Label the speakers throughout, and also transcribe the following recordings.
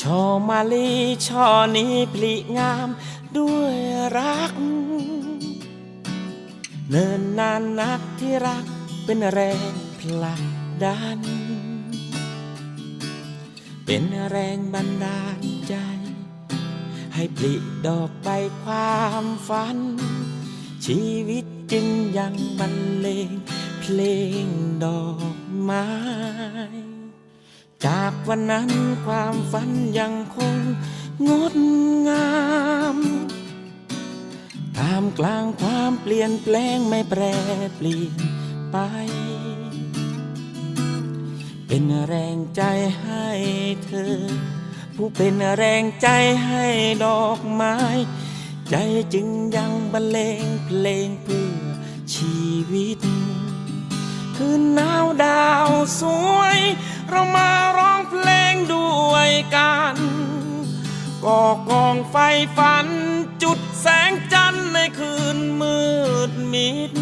Speaker 1: ช่อมาลีช่อนี้พลิงามด้วยรัก เนินนานนักที่รักเป็นแรงผลักดัน เป็นแรงบันดาล ให้ปลิดอกไปความฝัน ชีวิตจึงยังบรรเลงเพลงดอกไม้ จากวันนั้นความฝันยังคงงดงามตามกลางความเปลี่ยนแปลงไม่แปรเปลี่ยนไป เป็นแรงใจให้เธอ ผู้เป็นแรงใจให้ดอกไม้ ใจจึงยังบรรเลงเพลงเพื่อชีวิต คืนหนาวดาวสวย เรามาร้องเพลงด้วยกันก่อกองไฟฝัน จุดแสงจันทร์ในคืนมืดมิด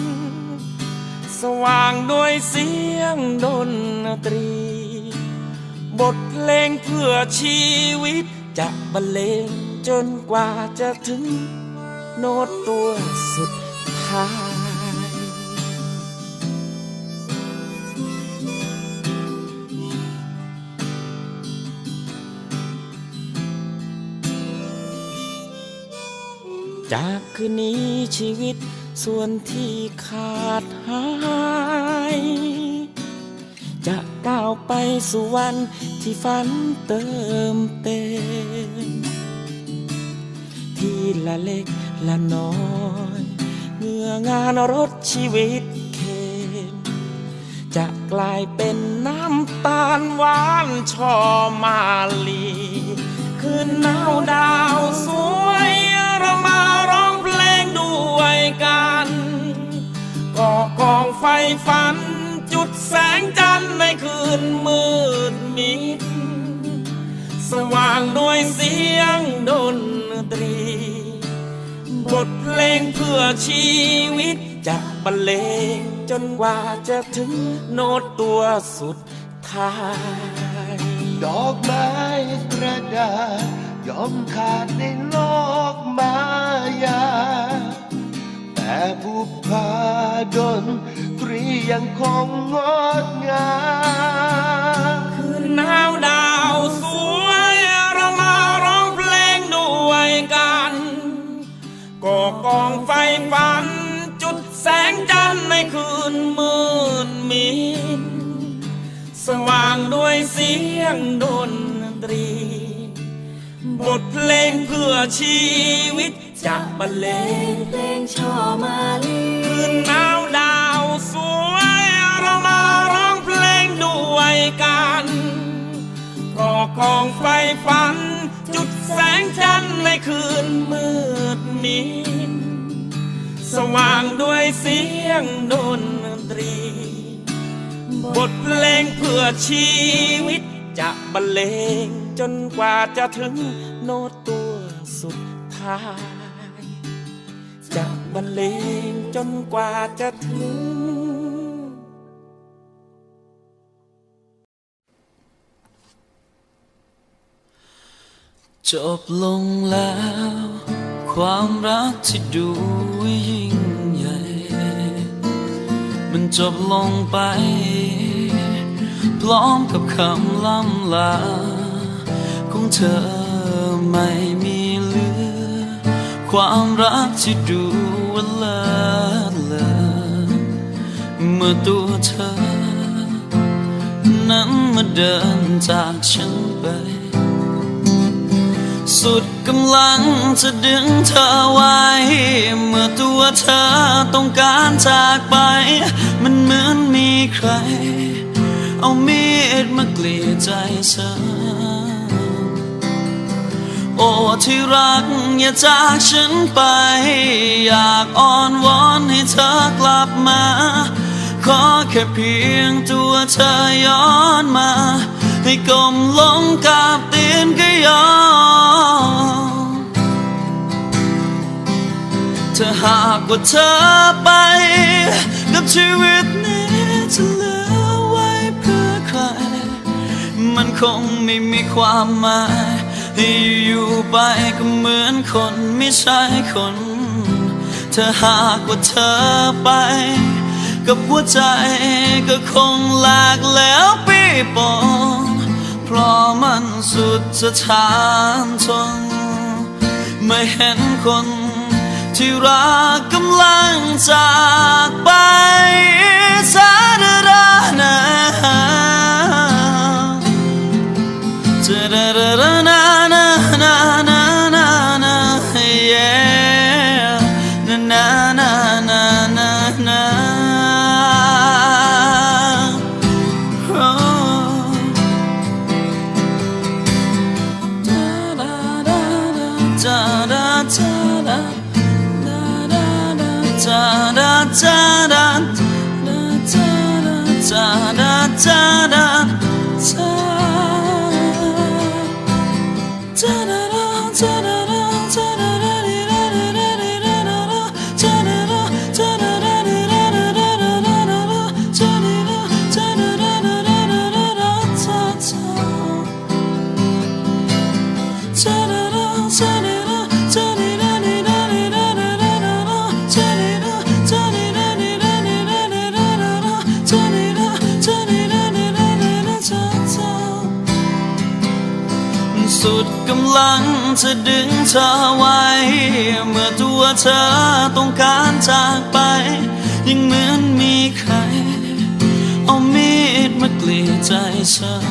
Speaker 1: สว่างด้วยเสียงดนตรี บทเพลงเพื่อชีวิต จะบรรเลงจนกว่าจะถึง โน้ตตัวสุดท้าย จากคืนนี้ชีวิตส่วนที่ขาดหาย ก้าวไปสู่วันที่ฝันเติมเต็มที่ละเล็กละน้อยเมื่องานรถชีวิตเค็มจะกลายเป็นน้ำตาลหวานชอมาลีคืนหนาวดาวสวยเรามาร้องเพลงด้วยกันก่อกองไฟฝัน แสงจันทร์ในคืนมืดมิด สว่างด้วยเสียงดนตรี บทเพลงเพื่อชีวิตจะบรรเลงจนกว่าจะถึงโน้ตตัวสุดท้าย
Speaker 2: ดอกไม้กระดาษยอมขาดในโลกมายา แต่บุพาดน รียังคงงดงาม
Speaker 1: คืนหนาวดาวสวยเรามาร้องเพลงด้วยกันก่อกองไฟฝัน จุดแสงจันทร์ในคืนมืดมิดสว่างด้วยเสียงดนตรี บทเพลงเพื่อชีวิตจะบรรเลง
Speaker 3: เพลงชอมาลี
Speaker 1: คืนหนาวดาว สวยเรามาร้องเพลงด้วยกันก่อกองไฟฝัน จุดแสงจันทร์ในคืนมืดมิดสว่างด้วยเสียงดนตรี บทเพลงเพื่อชีวิตจะบรรเลงจนกว่าจะถึงโน้ตตัวสุดท้าย จะบรรเลงจนกว่าจะถึง
Speaker 4: จบลงแล้ว ความรักที่ดูยิ่งใหญ่ มันจบลงไป พร้อมกับคำล่ำลา ของเธอไม่มีเหลือ ความรักที่ดูว่าเลิศเลอเมื่อตัวเธอ นั้นมาเดินจากฉัน สุดกำลังจะดึงเธอไว้ เมื่อตัวเธอต้องการจากไป มันเหมือนมีใคร เอามีดมากรีดใจเธอ โอ้ที่รักอย่าจากฉันไป อยากอ้อนวอนให้เธอกลับมา ขอแค่เพียงตัวเธอย้อนมา ให้กลมลงกาบเตียนก็ยอมเธอหากว่าเธอไป กับชีวิตนี้จะเหลือไว้เพื่อใคร มันคงไม่มีความหมายที่อยู่ไปก็เหมือนคนไม่ใช่คนเธอหากว่าเธอไป กับหัวใจก็คงหลากแล้วปีปอ เพราะมันสุดสถานทนไม่เห็นคนที่รักกำลังจากไป sun สุดกำลังจะดึงเธอไว้ เมื่อตัวเธอต้องการจากไป ยังเหมือนมีใคร เอามีดมากรีดใจฉัน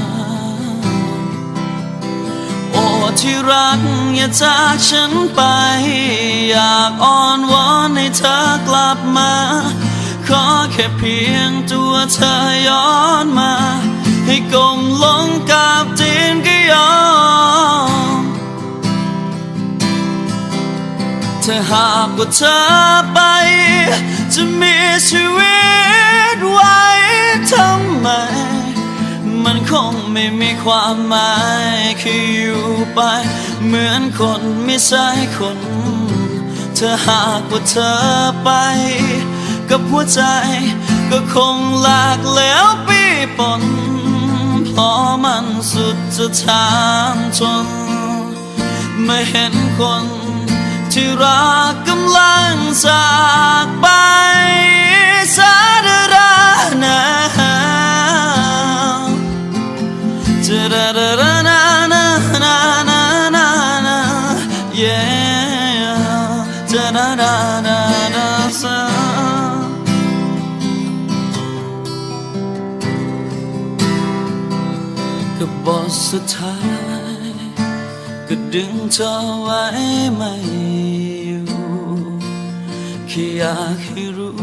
Speaker 4: โอ้ที่รักอย่าจากฉันไป อยากอ้อนวอนให้เธอกลับมา ขอแค่เพียงตัวเธอย้อนมา ให้ก้มลงกับตีนก็ยอม ถ้าหากว่าเธอไป จะมีชีวิตไว้ทำไม มันคงไม่มีความหมายคืออยู่ไป เหมือนคนไม่ใช่คนถ้าหากว่าเธอไป กับหัวใจก็คงหลากแล้วปีปนเพราะมันสุดจะทานทนไม่เห็นคน ที่รักกำลังจากไปสาดรานาจะดาดารานานานานานานา yeah จะดาดาดาดาซากับบทสุดท้ายก็ดึงเธอไว้ไม่ อยากให้รู้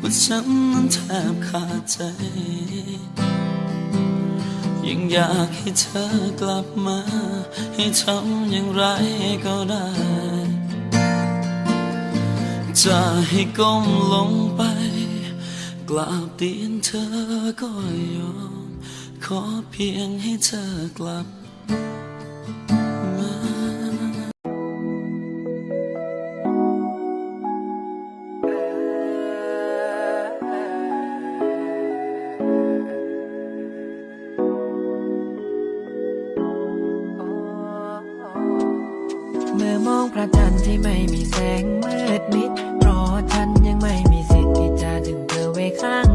Speaker 4: ว่าฉันนั้นแทบขาดใจ ยังอยากให้เธอกลับมา ให้ทำอย่างไรก็ได้ จะให้ก้มลงไป กราบตีนเธอก็ยอม ขอเพียงให้เธอกลับ
Speaker 3: พระจันทร์ที่ไม่มีแสงมืดมิด เพราะฉันยังไม่มีสิทธิ์ที่จะดึงเธอไว้ข้าง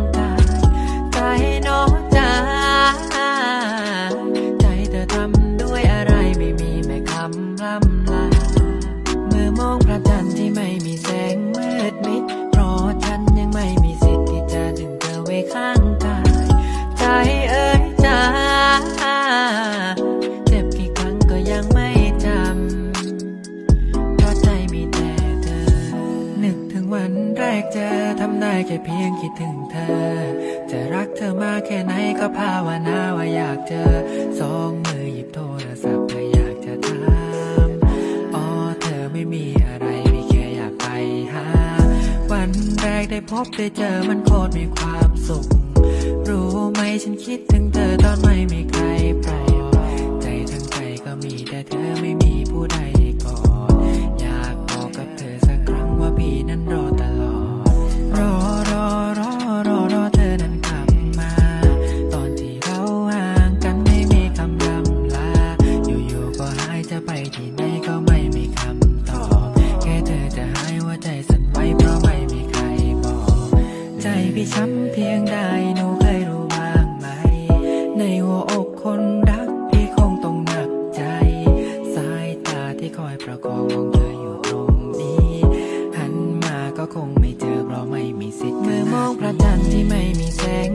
Speaker 3: พียงคิดถึงเธอ จะรักเธอมากแค่ไหนก็ภาวนาว่าอยากเจอ สองมือหยิบโทรศัพท์เพื่ออยากจะถามอ๋อเธอไม่มีอะไรมีแค่อยากไปหา วันแรกได้พบได้เจอมันโคตรมีความสุข รู้ไหมฉันคิดถึงเธอตอนไม่มีใครปลอบใจทั้งใจก็มีแต่เธอไม่มีผู้ใดกอดอยากบอกกับเธอสักครั้งว่าพี่นั้นรอ ช้ำเพียงใดหนูเคยรู้บ้างไหม ในหัวอกคนรักพี่คงต้องหนักใจ สายตาที่คอยประคองของเธออยู่ตรงนี้ หันมาก็คงไม่เจอเพราะไม่มีสิทธิ์เมื่อมองพระจันทร์ที่ไม่มีแสง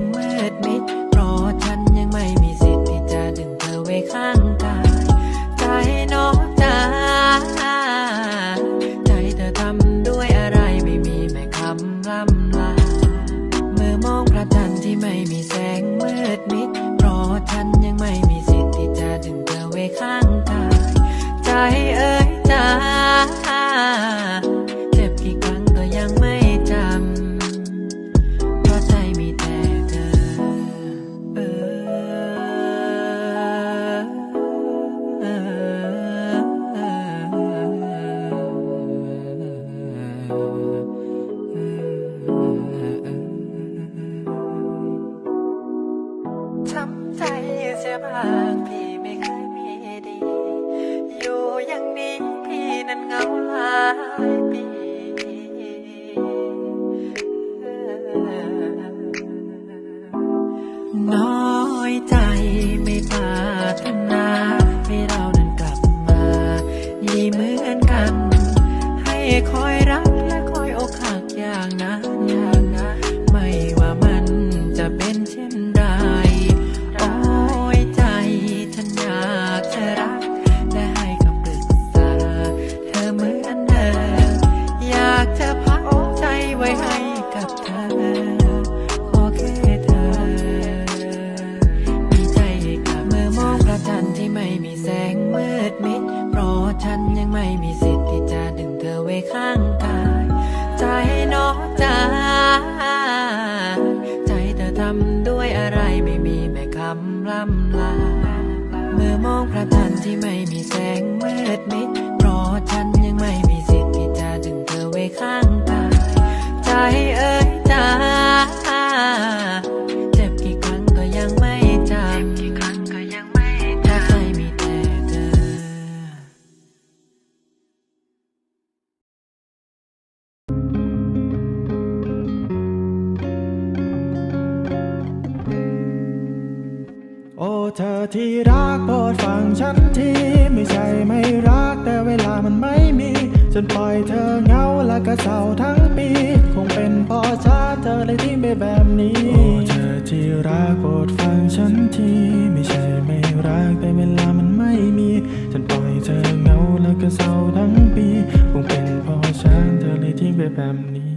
Speaker 3: ที่รักโปรด
Speaker 5: ฟังฉันที ไม่ใช่ไม่รักแต่เวลามันไม่มีจนปล่อยเธอเหงาและก็เศร้าทั้งปี คงเป็นเพอชาติเธอเลยที่ไม่แบบนี้โอ้เธอที่รักโปรดฟังฉันที ไม่ใช่ไม่รักแต่เวลามันไม่มีจนปล่อยเธอเหงาและก็เศร้าทั้งปี คงเป็นเพอชาติเธอเลยที่ไม่แบบนี้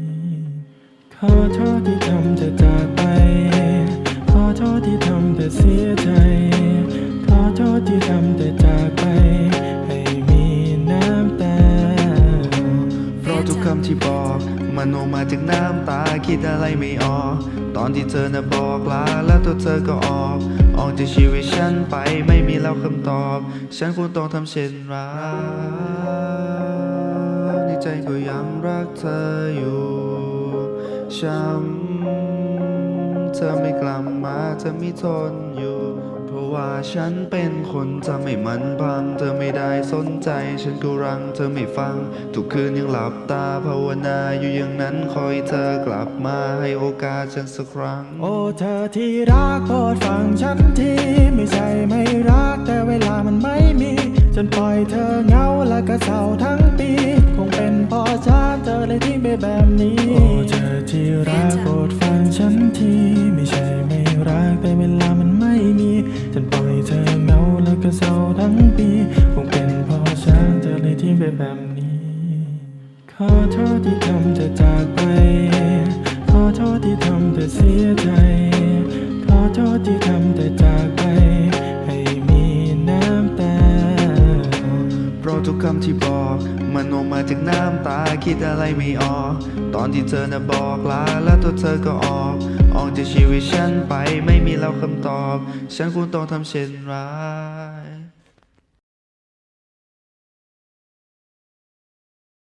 Speaker 5: ขอโทษที่ทำเธอจ
Speaker 6: คิดอะไรไม่ออก ตอนที่เธอน่ะบอกลาแล้วตัวเธอก็ออก ออกจากชีวิตฉันไปไม่มีแล้วคำตอบ ฉันควรต้องทำเช่นไรในใจก็ยังรักเธออยู่ช้ำเธอไม่กลับมาเธอไม่ทนอยู่ ว่าฉันเป็นคนทำให้มันพัง เธอไม่ได้สนใจ ฉันก็รัง เธอไม่ฟัง ทุกคืนยังหลับตาภาวนาอยู่อย่างนั้นคอยเธอกลับมาให้โอกาสฉันสักครั้ง
Speaker 5: โอ้เธอที่รักโปรดฟังฉันที ไม่ใช่ไม่รักแต่เวลามันไม่มีจนปล่อยเธอเหงาและก็เศร้าทั้งปี คงเป็นเพอชาติเธอเลยที่ไม่แบบนี้ โอ้เธอที่รักโปรดฟังฉันที ไม่ใช่ไม่ เวลามันไม่มีจนปล่อยเธอเหงาและก็เศร้าทั้งปี คงเป็นเพอชาติเธอเลยที่เป็นแบบนี้ ขอโทษที่ทำเธอจากไป ขอโทษที่ทำเธอเสียใจ ขอโทษที่ทำเธอจากไป ให้มีน้ำตา
Speaker 6: เพราะทุกคำที่บอก มันออกมาจากน้ำตาคิดอะไรไม่ออก ตอนที่เธอน่ะบอกลาแล้วตัวเธอก็ออกออก จากชีวิตฉันไปไม่มีเราคำตอบ ฉันควรต้องทำเช่นไร